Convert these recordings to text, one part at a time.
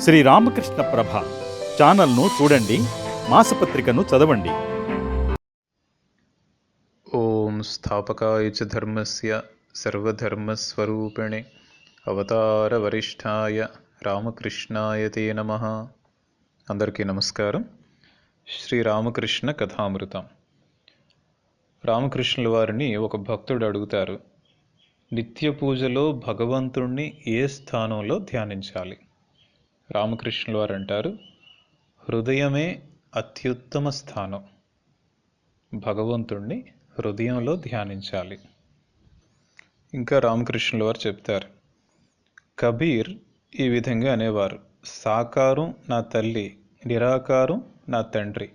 శ్రీ రామకృష్ణ ప్రభ ఛానల్ను చూడండి మాసపత్రికను చదవండి. ఓం స్థాపకాయ చ ధర్మస్య సర్వధర్మస్వరూపిణి అవతారవరిష్ఠాయ రామకృష్ణాయ తే నమ. అందరికీ నమస్కారం. శ్రీ రామకృష్ణ కథామృతం. రామకృష్ణుల వారిని ఒక భక్తుడు అడుగుతారు నిత్య పూజలో భగవంతుణ్ణి ఏ స్థానంలో ధ్యానించాలి? రామకృష్ణుల వారు అంటారు హృదయమే అత్యుత్తమ స్థానం. భగవంతుణ్ణి హృదయంలో ధ్యానించాలి. ఇంకా రామకృష్ణుల వారు చెప్తారు కబీర్ ఈ విధంగా అనేవారు సాకారం నా తల్లి నిరాకారం నా తండ్రి.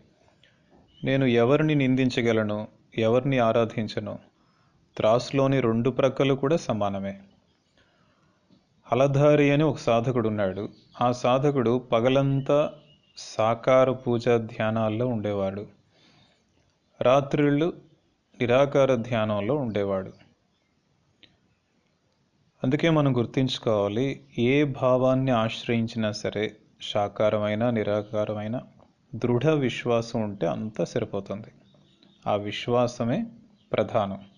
నేను ఎవరిని నిందించగలను ఎవరిని ఆరాధించను? త్రాసులోని రెండు ప్రక్కలు కూడా సమానమే. హలధారి అని ఒక సాధకుడు ఉన్నాడు ఆ సాధకుడు పగలంతా సాకార పూజ ధ్యానాల్లో ఉండేవాడు. రాత్రిళ్ళు నిరాకార ధ్యానంలో ఉండేవాడు. అందుకే మనం గుర్తుంచుకోవాలి ఏ భావాన్ని ఆశ్రయించినా సరే సాకారమైన నిరాకారమైన దృఢ విశ్వాసం ఉంటే అంతా సరిపోతుంది. ఆ విశ్వాసమే ప్రధానం.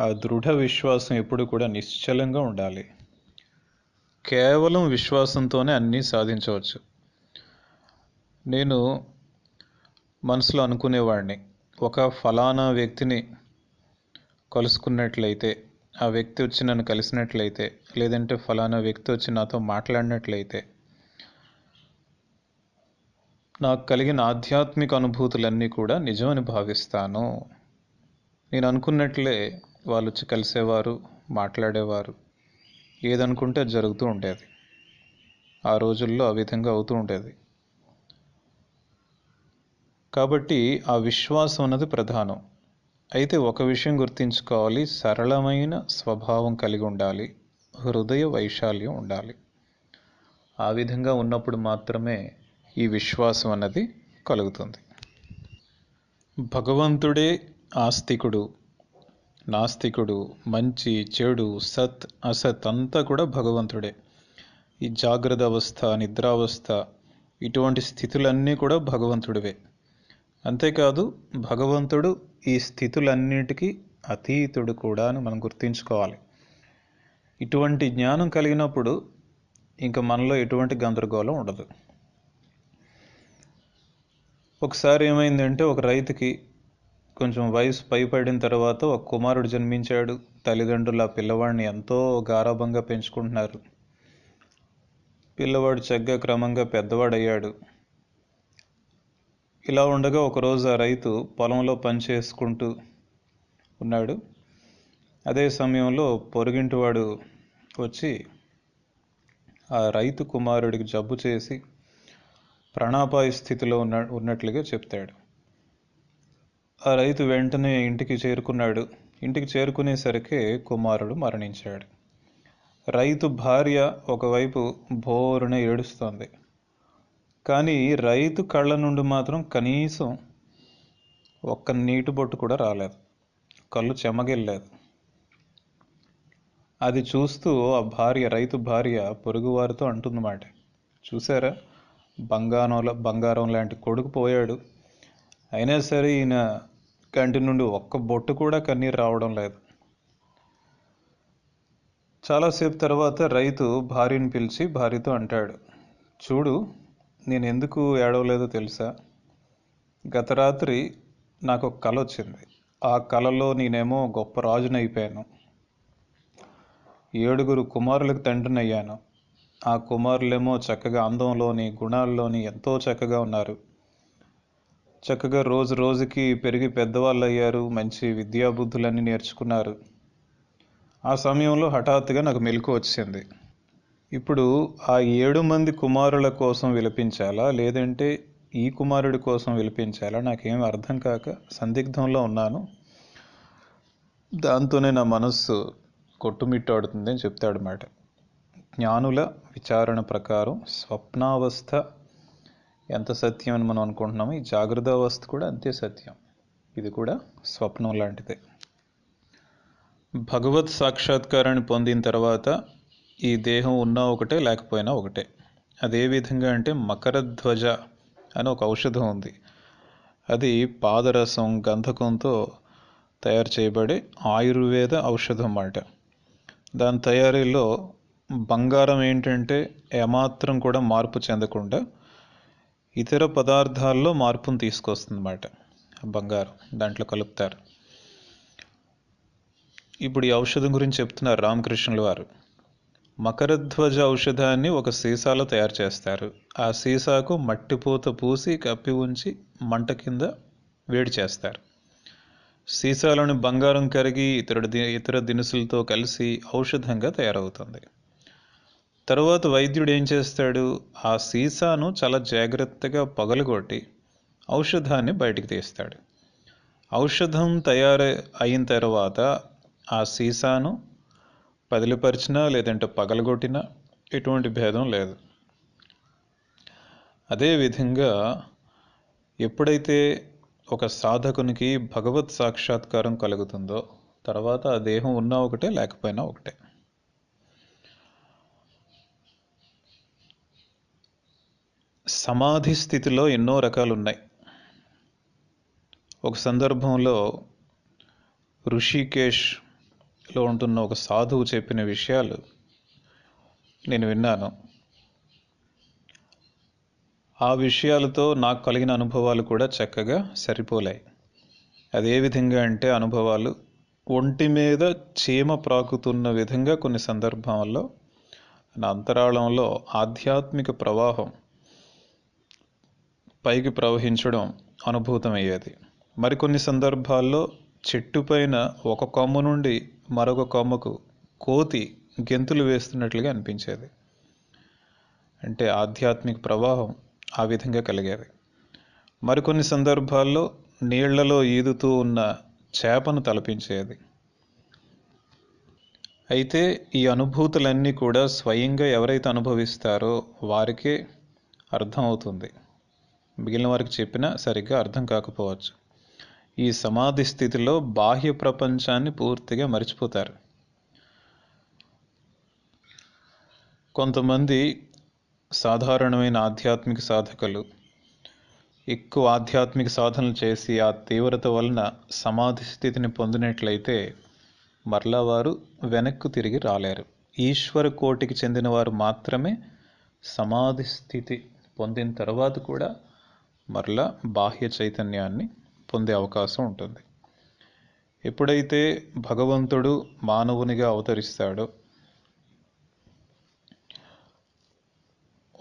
ఆ దృఢ విశ్వాసం ఎప్పుడు కూడా నిశ్చలంగా ఉండాలి. కేవలం విశ్వాసంతోనే అన్నీ సాధించవచ్చు. నేను మనసులో అనుకునేవాడిని ఒక ఫలానా వ్యక్తిని కలుసుకున్నట్లయితే ఆ వ్యక్తి వచ్చి నన్ను కలిసినట్లయితే లేదంటే ఫలానా వ్యక్తి వచ్చి నాతో మాట్లాడినట్లయితే నాకు కలిగిన ఆధ్యాత్మిక అనుభూతులన్నీ కూడా నిజమని భావిస్తాను. నేను అనుకున్నట్లే వాళ్ళు వచ్చి కలిసేవారు మాట్లాడేవారు. ఏదనుకుంటే అది జరుగుతూ ఉండేది. ఆ రోజుల్లో ఆ విధంగా అవుతూ ఉండేది. కాబట్టి ఆ విశ్వాసం అన్నది ప్రధానం. అయితే ఒక విషయం గుర్తుంచుకోవాలి. సరళమైన స్వభావం కలిగి ఉండాలి. హృదయ వైశాల్యం ఉండాలి. ఆ విధంగా ఉన్నప్పుడు మాత్రమే ఈ విశ్వాసం అన్నది కలుగుతుంది. భగవంతుడే ఆస్తికుడు. నాస్తికుడు మంచి చెడు సత్ అసత్ అంతా కూడా భగవంతుడే. ఈ జాగ్రత్త అవస్థ నిద్రావస్థ ఇటువంటి స్థితులన్నీ కూడా భగవంతుడివే. అంతేకాదు భగవంతుడు ఈ స్థితులన్నిటికీ అతీతుడు కూడా అని మనం గుర్తుంచుకోవాలి. ఇటువంటి జ్ఞానం కలిగినప్పుడు ఇంకా మనలో ఎటువంటి గందరగోళం ఉండదు. ఒకసారి ఏమైందంటే ఒక రైతుకి కొంచెం వయసు పైపడిన తర్వాత ఒక కుమారుడు జన్మించాడు. తల్లిదండ్రులు ఆ పిల్లవాడిని ఎంతో గారాభంగా పెంచుకుంటున్నారు. పిల్లవాడు చక్కగా క్రమంగా పెద్దవాడయ్యాడు. ఇలా ఉండగా ఒకరోజు ఆ రైతు పొలంలో పని చేసుకుంటూ ఉన్నాడు. అదే సమయంలో పొరుగింటివాడు వచ్చి ఆ రైతు కుమారుడికి జబ్బు చేసి ప్రాణాపాయ స్థితిలో ఉన్న ఉన్నట్లుగా చెప్తాడు. ఆ రైతు వెంటనే ఇంటికి చేరుకున్నాడు. ఇంటికి చేరుకునేసరికి కుమారుడు మరణించాడు. రైతు భార్య ఒకవైపు బోరున ఏడుస్తోంది. కానీ రైతు కళ్ళ నుండి మాత్రం కనీసం ఒక్క నీటి బొట్టు కూడా రాలేదు. కళ్ళు చెమగిల్లేదు. అది చూస్తూ ఆ భార్య రైతు భార్య పొరుగువారితో అంటుందన్నమాట. చూసారా? బంగారంలో బంగారం లాంటి కొడుకు పోయాడు. అయినా సరే ఈయన కంటి నుండి ఒక్క బొట్టు కూడా కన్నీరు రావడం లేదు. చాలాసేపు తర్వాత రైతు భార్యను పిలిచి భార్యతో అంటాడు చూడు నేను ఎందుకు ఏడవలేదో తెలుసా? గత రాత్రి నాకు ఒక కల వచ్చింది. ఆ కలలో నేనేమో గొప్ప రాజుని అయిపోయాను ఏడుగురు కుమారులకు తండ్రిని అయ్యాను ఆ కుమారులేమో చక్కగా అందంలోని గుణాల్లోని ఎంతో చక్కగా ఉన్నారు. చక్కగా రోజు రోజుకి పెరిగి పెద్దవాళ్ళు అయ్యారు మంచి విద్యాబుద్ధులన్నీ నేర్చుకున్నారు. ఆ సమయంలో హఠాత్తుగా నాకు మెలకు వచ్చింది ఇప్పుడు ఆ ఏడు మంది కుమారుల కోసం విలపించాలా? లేదంటే ఈ కుమారుడి కోసం విలపించాలా? నాకేం అర్థం కాక సందిగ్ధంలో ఉన్నాను. దాంతోనే నా మనస్సు కొట్టుమిట్టాడుతుంది అని చెప్తాడు మాట. జ్ఞానుల విచారణ ప్రకారం స్వప్నావస్థ ఎంత సత్యం అని మనం అనుకుంటున్నామో ఈ జాగ్రత్త అవస్థ కూడా అంతే సత్యం. ఇది కూడా స్వప్నం లాంటిదే. భగవత్ సాక్షాత్కారాన్ని పొందిన తర్వాత ఈ దేహం ఉన్నా ఒకటే లేకపోయినా ఒకటే. అదే విధంగా అంటే మకరధ్వజ అని ఒక ఔషధం ఉంది. అది పాదరసం గంధకంతో తయారు చేయబడే ఆయుర్వేద ఔషధం అన్నమాట. దాని తయారీలో బంగారం ఏంటంటే ఏమాత్రం కూడా మార్పు చెందకుండా ఇతర పదార్థాల్లో మార్పును తీసుకొస్తుంది అన్నమాట బంగారం దాంట్లో కలుపుతారు. ఇప్పుడు ఈ ఔషధం గురించి చెప్తున్నారు రామకృష్ణుల వారు. మకరధ్వజ ఔషధాన్ని ఒక సీసాలో తయారు చేస్తారు. ఆ సీసాకు మట్టిపూత పూసి కప్పి ఉంచి మంట కింద వేడి చేస్తారు. సీసాలోని బంగారం కరిగి ఇతర ది- ఇతర దినుసులతో కలిసి ఔషధంగా తయారవుతుంది. తర్వాత వైద్యుడు ఏం చేస్తాడు? ఆ సీసాను చాలా జాగ్రత్తగా పగలగొట్టి ఔషధాన్ని బయటికి తీస్తాడు. ఔషధం తయారు అయిన తర్వాత ఆ సీసాను పదిలిపరిచినా లేదంటే పగలగొట్టినా ఎటువంటి భేదం లేదు. అదేవిధంగా ఎప్పుడైతే ఒక సాధకునికి భగవత్ సాక్షాత్కారం కలుగుతుందో తర్వాత ఆ దేహం ఉన్నా ఒకటే లేకపోయినా ఒకటే. సమాధి స్థితిలో ఎన్నో రకాలు ఉన్నాయి ఒక సందర్భంలో ఋషికేష్లో ఉంటున్న ఒక సాధువు చెప్పిన విషయాలు నేను విన్నాను. ఆ విషయాలతో నాకు కలిగిన అనుభవాలు కూడా చక్కగా సరిపోలాయి. అదే విధంగా అంటే అనుభవాలు ఒంటి మీద చీమ ప్రాకుతున్న విధంగా కొన్ని సందర్భాల్లో నా అంతరాళంలో ఆధ్యాత్మిక ప్రవాహం పైకి ప్రవహించడం అనుభూతమయ్యేది. మరికొన్ని సందర్భాల్లో చెట్టు పైన ఒక కొమ్మ నుండి మరొక కొమ్మకు కోతి గెంతులు వేస్తున్నట్లుగా అనిపించేది. అంటే ఆధ్యాత్మిక ప్రవాహం ఆ విధంగా కలిగేది. మరికొన్ని సందర్భాల్లో నీళ్ళలో ఈదుతూ ఉన్న చేపను తలపించేది. అయితే ఈ అనుభూతులన్నీ కూడా స్వయంగా ఎవరైతే అనుభవిస్తారో వారికే అర్థమవుతుంది. మిగిలిన వారికి చెప్పినా సరిగ్గా అర్థం కాకపోవచ్చు. ఈ సమాధి స్థితిలో బాహ్య ప్రపంచాన్ని పూర్తిగా మర్చిపోతారు. కొంతమంది సాధారణమైన ఆధ్యాత్మిక సాధకులు ఎక్కువ ఆధ్యాత్మిక సాధనలు చేసి ఆ తీవ్రత వలన సమాధి స్థితిని పొందినట్లయితే మరలా వారు వెనక్కు తిరిగి రాలేరు. ఈశ్వర కోటికి చెందిన వారు మాత్రమే సమాధి స్థితి పొందిన తర్వాత కూడా మరలా బాహ్య చైతన్యాన్ని పొందే అవకాశం ఉంటుంది. ఎప్పుడైతే భగవంతుడు మానవునిగా అవతరిస్తాడో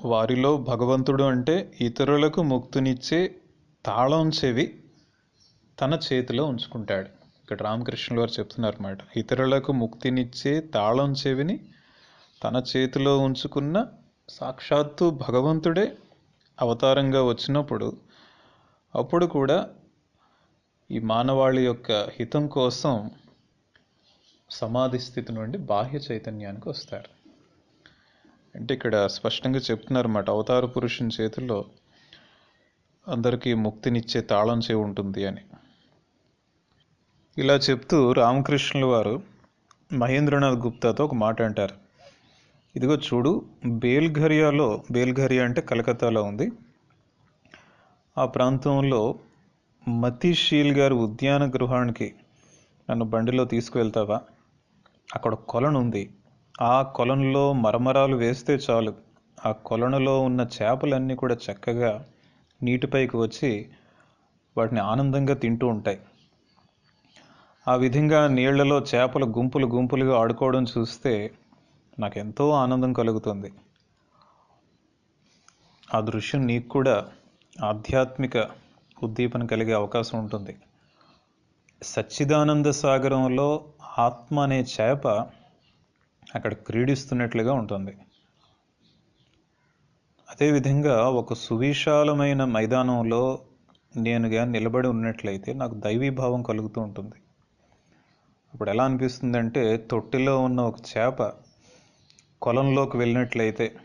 వారిలో భగవంతుడు అంటే ఇతరులకు ముక్తినిచ్చే తాళం చెవి తన చేతిలో ఉంచుకుంటాడు. ఇక్కడ రామకృష్ణుల వారు చెప్తున్నారన్నమాట. ఇతరులకు ముక్తినిచ్చే తాళం చెవిని తన చేతిలో ఉంచుకున్న సాక్షాత్తు భగవంతుడే అవతారంగా వచ్చినప్పుడు అప్పుడు కూడా ఈ మానవాళి యొక్క హితం కోసం సమాధి స్థితి నుండి బాహ్య చైతన్యానికి వస్తారు. అంటే ఇక్కడ స్పష్టంగా చెప్తున్నారన్నమాట. అవతార పురుషుని చేతుల్లో అందరికీ ముక్తినిచ్చే తాళం చే ఉంటుంది అని. ఇలా చెప్తూ రామకృష్ణుల వారు మహేంద్రనాథ్ గుప్తాతో ఒక మాట అంటారు. ఇదిగో చూడు బేల్ఘరియాలో బేల్ఘరియా అంటే కలకత్తాలో ఉంది. ఆ ప్రాంతంలో మతీషీల్ గారి ఉద్యాన గృహానికి నన్ను బండిలో తీసుకువెళ్తావా? అక్కడ కొలను ఉంది. ఆ కొలనులో మరమరాలు వేస్తే చాలు. ఆ కొలనులో ఉన్న చేపలన్నీ కూడా చక్కగా నీటిపైకి వచ్చి వాటిని ఆనందంగా తింటూ ఉంటాయి. ఆ విధంగా నీళ్ళలో చేపలు గుంపులు గుంపులుగా ఆడుకోవడం చూస్తే నాకు ఎంతో ఆనందం కలుగుతుంది. ఆ దృశ్యం నీకు కూడా ఆధ్యాత్మిక ఉద్దీపన కలిగే అవకాశం ఉంటుంది. సచ్చిదానంద సాగరంలో ఆత్మ అనే చేప అక్కడ క్రీడిస్తున్నట్లుగా ఉంటుంది. అదేవిధంగా ఒక సువిశాలమైన మైదానంలో నేనుగా నిలబడి ఉన్నట్లయితే నాకు దైవీభావం కలుగుతూ ఉంటుంది. అప్పుడు ఎలా అనిపిస్తుందంటే తొట్టిలో ఉన్న ఒక చేప కొలంలోకి వెళ్ళినట్లయితే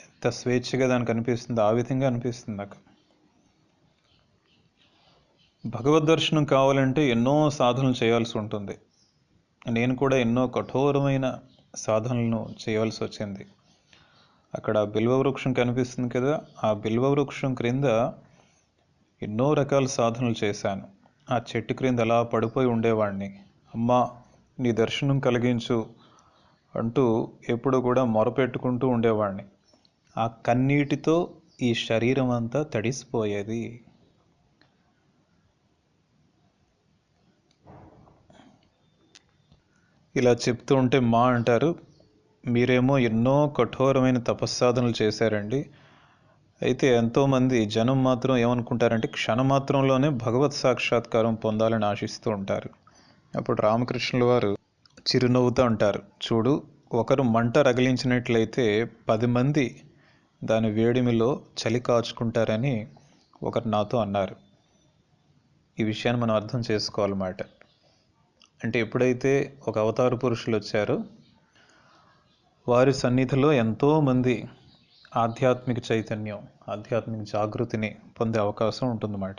ఎంత స్వేచ్ఛగా దానికి అనిపిస్తుందో ఆ విధంగా అనిపిస్తుంది నాకు. భగవద్ దర్శనం కావాలంటే ఎన్నో సాధనలు చేయాల్సి ఉంటుంది. నేను కూడా ఎన్నో కఠోరమైన సాధనలను చేయవలసి వచ్చింది. అక్కడ బిల్వ వృక్షం కనిపిస్తుంది కదా ఆ బిల్వ వృక్షం క్రింద ఎన్నో రకాల సాధనలు చేశాను. ఆ చెట్టు క్రింద అలా పడిపోయి ఉండేవాడిని. అమ్మా నీ దర్శనం కలిగించు అంటూ ఎప్పుడు కూడా మొరపెట్టుకుంటూ ఉండేవాడిని. ఆ కన్నీటితో ఈ శరీరం అంతా తడిసిపోయేది. ఇలా చెప్తూ ఉంటే మా అంటారు మీరేమో ఎన్నో కఠోరమైన తపస్సాధనలు చేశారండి. అయితే ఎంతోమంది జనం మాత్రం ఏమనుకుంటారంటే క్షణమాత్రంలోనే భగవత్ సాక్షాత్కారం పొందాలని ఆశిస్తూ ఉంటారు. అప్పుడు రామకృష్ణుల వారు చిరునవ్వుతూ అంటారు. చూడు ఒకరు మంట రగిలించినట్లయితే పది మంది దాని వేడిమిలో చలి కాచుకుంటారని ఒకరు నాతో అన్నారు. ఈ విషయాన్ని మనం అర్థం చేసుకోవాలన్నమాట. అంటే ఎప్పుడైతే ఒక అవతార పురుషులు వచ్చారో వారి సన్నిధిలో ఎంతోమంది ఆధ్యాత్మిక చైతన్యం ఆధ్యాత్మిక జాగృతిని పొందే అవకాశం ఉంటుందన్నమాట.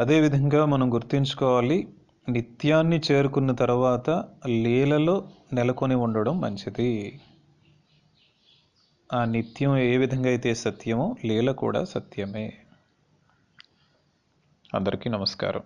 అదేవిధంగా మనం గుర్తుంచుకోవాలి నిత్యాన్ని చేరుకున్న తర్వాత లీలలో నెలకొని ఉండడం మంచిది. ఆ నిత్యం ఏ విధంగా అయితే సత్యమో లీల కూడా సత్యమే. అందరికీ నమస్కారం.